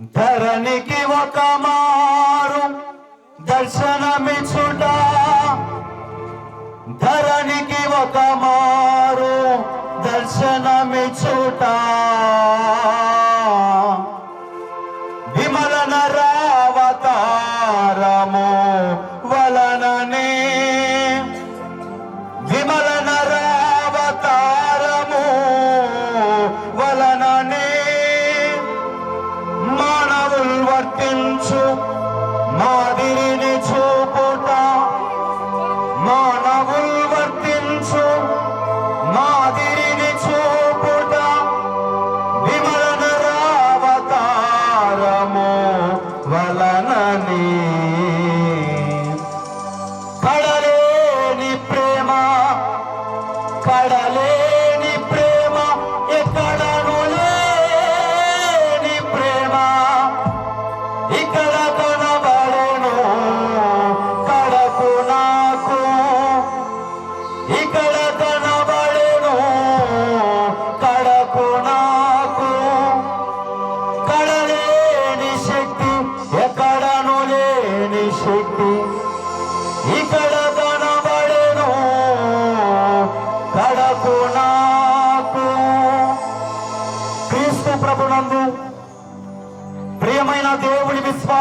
ధరణికి ఒక మారు దర్శనమిచ్చుట. ధరణికి ఒక మారు దర్శనమిచ్చుట. విమల నరావతారము మానవుల్ వర్తించు మాదిరిని చూపుట మానవులు వర్తించు. మాదిరిని చూపుట విమలన రావతారము వలనని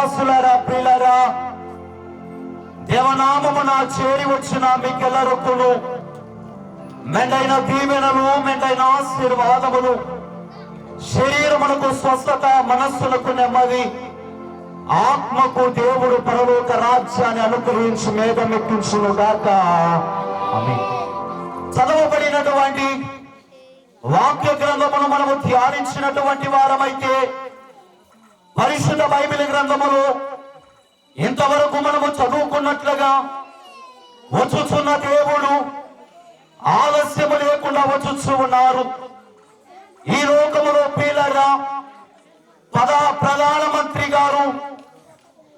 దేవుని పిల్లరా దేవనామము నా చేరి వచ్చిన మీకెల్లరొక్కును. మెండైన దీవెనలు మెండైన ఆశీర్వాదములు శరీరమునకు స్వస్థత మనస్సులకు నెమ్మది ఆత్మకు దేవుడు పరలోక రాజ్యాన్ని అనుగ్రహించి మేఘమెక్కించును గాక. చదవబడినటువంటి వాక్య గ్రంథమును మనము ధ్యానించినటువంటి వారమైతే పరిశుద్ధ బైబిల్ గ్రంథములు ఇంతవరకు మనము చదువుకున్నట్లుగా వచ్చుచున్న దేవుడు ఆలస్యము లేకుండా వచ్చుచు ఉన్నారు. ఈ లోకములో పీలరా పద ప్రధాన మంత్రి గారు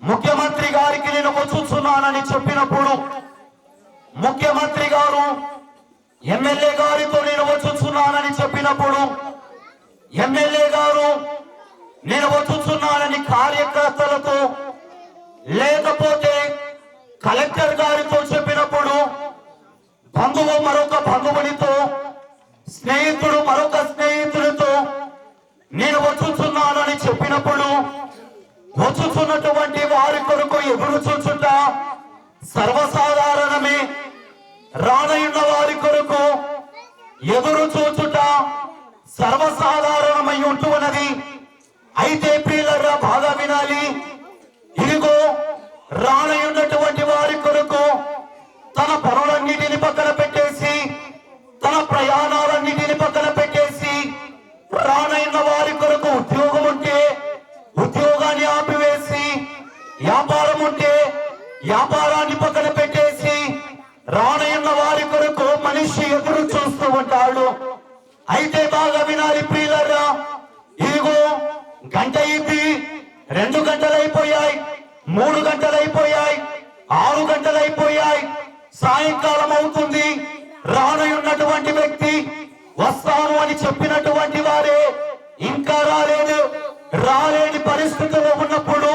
ముఖ్యమంత్రి గారికి నేను వచ్చుచున్నానని చెప్పినప్పుడు ముఖ్యమంత్రి గారు ఎమ్మెల్యే గారితో నేను వచ్చుచున్నానని చెప్పినప్పుడు ఎమ్మెల్యే గారు నేను కార్యకర్తలకు కార్యకర్తలతో లేకపోతే కలెక్టర్ గారితో చెప్పినప్పుడు బంధువు మరొక బంధువునితో స్నేహితుడు మరొక స్నేహితుడితో నేను వచ్చుచున్నానని చెప్పినప్పుడు వచ్చుచున్నటువంటి వారి కొరకు ఎదురు చూచుట సర్వసాధారణమే. రానయున్న వారి కొరకు ఎదురు చూచుట సర్వసాధారణమై ఉంటున్నది. అయితే ప్రియులరా బాగా వినాలి. ఇదిగో రానయున్నటువంటి వారి కొరకు తన పనులన్నిటిని పక్కన పెట్టేసి తన ప్రయాణాలన్నిటిని పక్కన పెట్టేసి రానైన వారి కొరకు ఉద్యోగం ఉంటే ఉద్యోగాన్ని ఆపివేసి వ్యాపారం ఉంటే వ్యాపారాన్ని పక్కన పెట్టేసి రానయ్యున్న వారి కొరకు మనిషి ఎదురు చూస్తూ ఉంటాడు. అయితే బాగా వినాలి ప్రియ రెండు గంటలు అయిపోయాయి మూడు గంటలైపోయాయి ఆరు గంటలు అయిపోయాయి సాయంకాలం అవుతుంది. రానయున్నటువంటి వ్యక్తి వస్తాను అని చెప్పినటువంటి వారే ఇంకా రాలేదు. రాలేని పరిస్థితిలో ఉన్నప్పుడు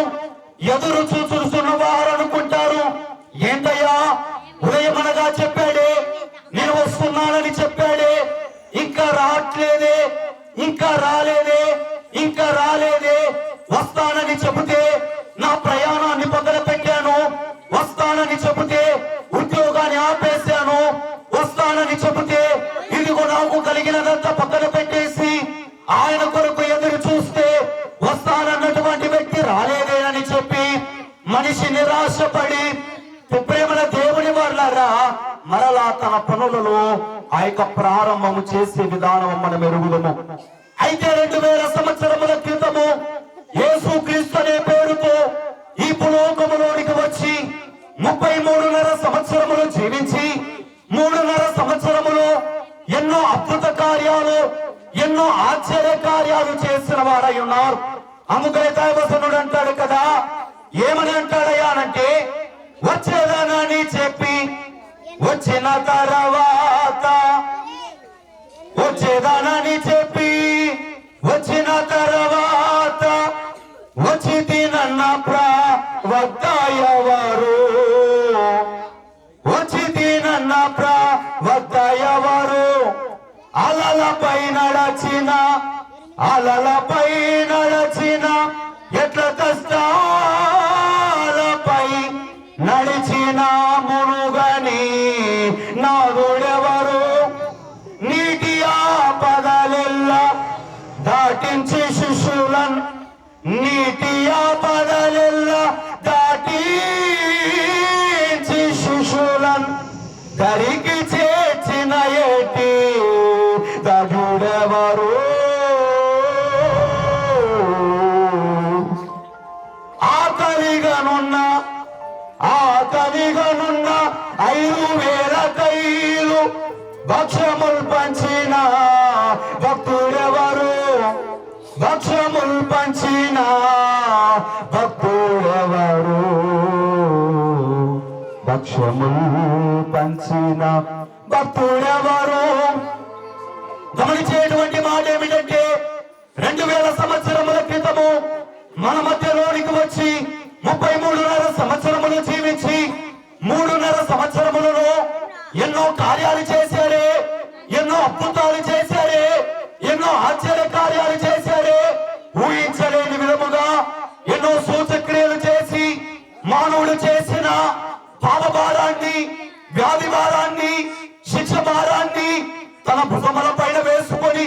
ఎదురు చూస్తున్న వారు అనుకుంటారు ఏంటయ్యా? ఉదయమనగా చెప్పాడు అని చెబితే ఇదిగో నాకు కలిగినదంతా పక్కన పెట్టేసి ఆయన కొరకు ఎదురు చూస్తే వస్తానన్నటువంటి వ్యక్తి రాలేదే అని చెప్పి మనిషి నిరాశపడి ప్రేమల దేవుని వాళ్ళరా మరలా తన పనులలో ఆ యొక్క ప్రారంభము చేసే విధానం మనం ఎరుగుదము అయితే రెండు వేల సంవత్సరం ఎన్నో ఆశ్చర్య కార్యాలు చేసిన వారై ఉన్నారు. అందుకనే దైవసనుడు అంటాడు కదా ఏమని అంటాడయ్యా అంటే వచ్చేదానని చెప్పి వచ్చిన తర్వాత వచ్చేదానని చెప్పి వచ్చిన తర్వాత వద్దయవరు వచ్చితి నన్న ప్రవక్తయవరు అలలపై నడచిన అలలపై నడచిన ఎట్ల కష్టాలపై నడిచిన మునుగని నాగుడెవరు? నీటి ఆపదలెల్లా దాటించి శిశువులను నీటి ఆపదలెల్లా దగుడెవరు ఆకలిగనున్న ఆకలిగనున్న ఐదు వేల కైలు భక్ష్యములు పంచిన భక్తుడెవరు? భక్ష్యములు పంచిన భక్తుడెవరు? భక్ష్యములు పంచిన భక్తుడెవరు? సంవత్సరముల మన మధ్యలోనికి వచ్చి ముప్పై మూడున్నర సంవత్సరములు జీవించి మూడున్నర సంవత్సరములలో ఎన్నో కార్యాలు చేశారే ఎన్నో అద్భుతాలు చేశారే ఎన్నో ఆశ్చర్య కార్యాలు చేశారే ఊహించలేని విధముగా ఎన్నో సూచక్రియలు చేసి మానవుడు చేసిన పాపభారాన్ని వ్యాధి భారాన్ని శిక్ష భారాన్ని తన భుజముల పైన వేసుకొని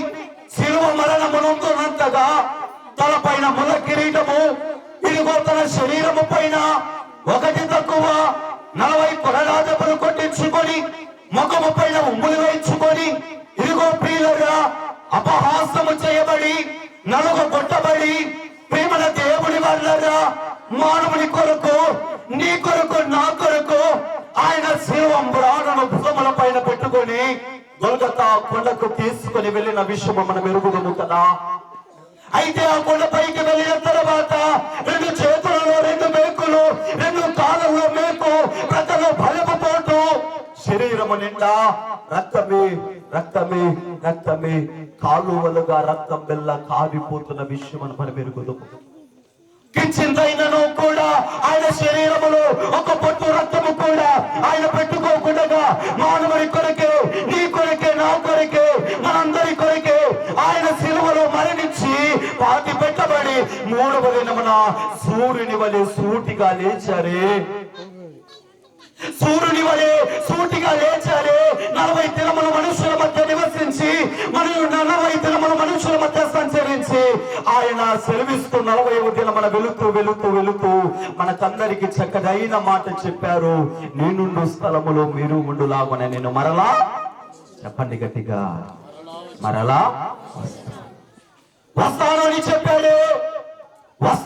శిలువ మరణమునందునంతగా తలపైన ముల కిరీటము ఇదిగో తన శరీరము పైన ఒకటి తక్కువ నలభై పొరరాజపులు కొట్టించుకొని ముఖము పైన ఉమ్ములు వేయించుకొని ఇదిగో ప్రియులరా అపహాసము చేయబడి నలుగు కొట్టబడి ప్రేమల దేవుడి వల్లరా మానవుని కొరకు నీ కొరకు నా కొరకు ఆయన శివం ప్రాణను భుజముల పైన పెట్టుకొని గొలగత కొండకు తీసుకొని వెళ్ళిన విషయము మనం ఎరుగుదము కదా. అయితే ఆ కొండ పైకి వెళ్ళిన తర్వాత రెండు చేతులలో రెండు మేకులు రెండు కాలంలో మేకు రక్తంలో భయపు పోటు. శరీరము నిండా రక్తమే రక్తమే రక్తమే. కాలువలుగా రక్తం బెల్ల కారిపోతున్న విషయం మనం ఎరుగుదాం కించిందైనను కూడా ఆయన శరీరములో ఒక పొట్టు రక్తము కూడా ఆయన పెట్టుకోకుండా మానవుడి కొరకే నీ కొరకే నా కొరకే మనందరి కొరకే ఆయన సిలువలో మరణించి పాతి పెట్టబడి మూడవ దినమున సూర్యుని వలె సూటిగా లేచారే. సూర్యుని వలె సూటిగా లేచారే. నలభై దినముల మనుషుల మధ్య నివసించి మరియు నలభై దినముల మనుషుల మధ్య సంచరించి ఆయన సెలవిస్తూ నలభై దినముల వెళుతూ వెళుతూ వెళుతూ మనకందరికి చక్కదైన మాట చెప్పారు. నేనుండు స్థలములో మీరు ఉండులాగున నేను మరలా చెప్పండి గట్టిగా. మరలా వస్తాను అని చెప్పాడు. వస్తా